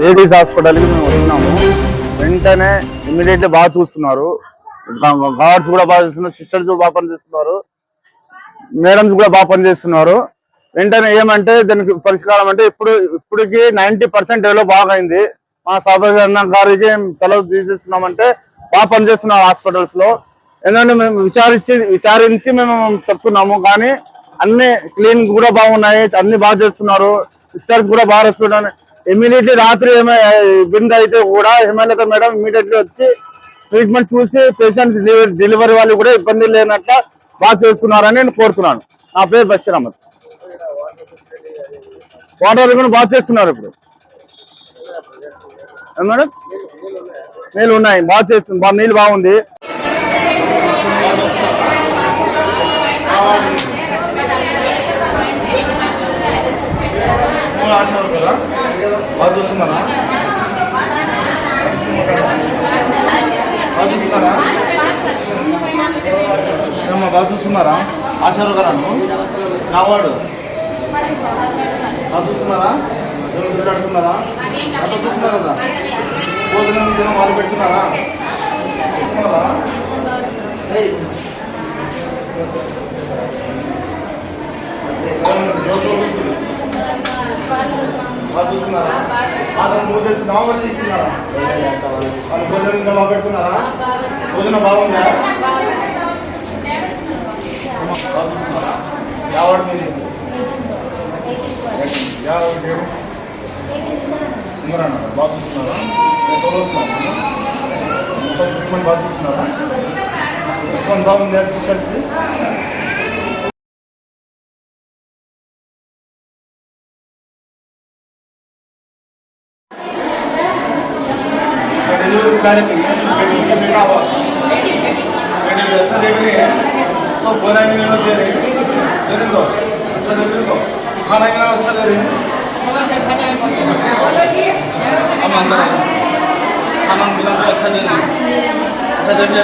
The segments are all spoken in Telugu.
లేడీస్ హాస్పిటల్కి మేము వస్తున్నాము వెంటనే ఇమీడియట్లీ బాగా చూస్తున్నారు. గార్డ్స్ కూడా బాగా చేస్తున్నారు సిస్టర్స్ కూడా బాగా పనిచేస్తున్నారు మేడమ్స్ కూడా బాగా పనిచేస్తున్నారు. వెంటనే ఏమంటే దానికి పరిష్కారం అంటే ఇప్పుడు ఇప్పటికి నైన్టీ పర్సెంట్ డెవలప్ బాగా అయింది మా సాధారణ గారికి తల తీసేస్తున్నామంటే బాగా పనిచేస్తున్నారు హాస్పిటల్స్లో ఎందుకంటే మేము విచారించి విచారించి మేము చెప్తున్నాము కానీ అన్ని క్లీన్ కూడా బాగున్నాయి అన్ని బాగా చేస్తున్నారు. సిస్టర్స్ కూడా బాగా రెస్పెక్ట్ ఇమీడియట్లీ రాత్రి ఏమైనా ఇబ్బంది అయితే కూడా హిమాలయత మేడం ఇమీడియట్లీ వచ్చి ట్రీట్మెంట్ చూసి పేషెంట్స్ డెలివరీ వాళ్ళు కూడా ఇబ్బంది లేనట్ల బాగా చేస్తున్నారని నేను కోరుతున్నాను. నా పేరు బషీర్ అహ్మద్. వాటర్ కూడా బాగా చేస్తున్నారు ఇప్పుడు. ఏం మేడం? నీళ్ళు ఉన్నాయి. బాగా చేస్తుంది బాగా నీళ్ళు బాగుంది. బాగా చూస్తున్నారా? బాగా చూస్తున్నారా? ఏమ్మా బాగా చూస్తున్నారా? ఆశారు గారు నా వాడు బాగా చూస్తున్నారా? చూడాడుతున్నారా అట్లా అంత చూస్తున్నారు కదా? భోజనం దినం వాళ్ళు పెడుతున్నారా? చూస్తున్నారా? అతను జోకులు వస్తుంది. బాగా చూస్తున్నారా ఆధారం చేస్తున్నావా వాళ్ళు చేస్తున్నారా వాళ్ళు భోజనం ఇంకా బాగా పెడుతున్నారా? భోజనం బాగుందా? అమ్మ, బాగా చూస్తున్నారా? బాగా చూస్తున్నారా మొత్తం ట్రీట్మెంట్ బాగా చూస్తున్నారా? రెస్పాన్స్ బాగుంది సిస్టర్స్కి डिलीवरी पहले की है बेटी बेटा हुआ बेटी अच्छा देख रही है तो बोला ही नहीं दे रही दे दे दो अच्छा दे दे दो खाना भी अच्छा दे रही है हम अंदर हैं। खाना मिला तो अच्छा दे रही है अच्छा दे दे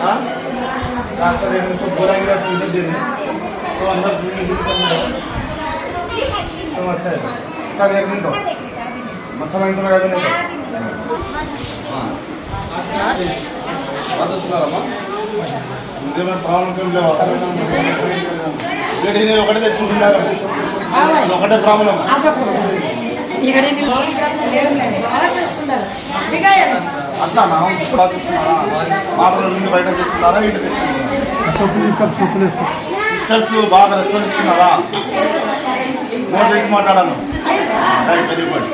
হ্যাঁ রাস্তার এখানে সব গোড়াগুলা পুজো দিন তো আমরা পুজো দিন তো আচ্ছা চা দেখ নিন তো মাছা মাংস লাগাবেন না ఒకటే తెచ్చుకుంటున్నారు ఒకటే ప్రాబ్లం ఇక్కడ బాగా చేస్తున్నారు అదిగా అట్లా నా బాగా చూస్తున్నారా మాటల నుండి బయట తెచ్చుకున్నారా ఇటు తెచ్చుకుంటున్నారా సొప్పు తీసుకో సొప్పు తీసుకో సిస్టర్స్ బాగా రెస్పాన్స్ ఇస్తున్నారా నోట్ చేసి మాట్లాడాను? Right very good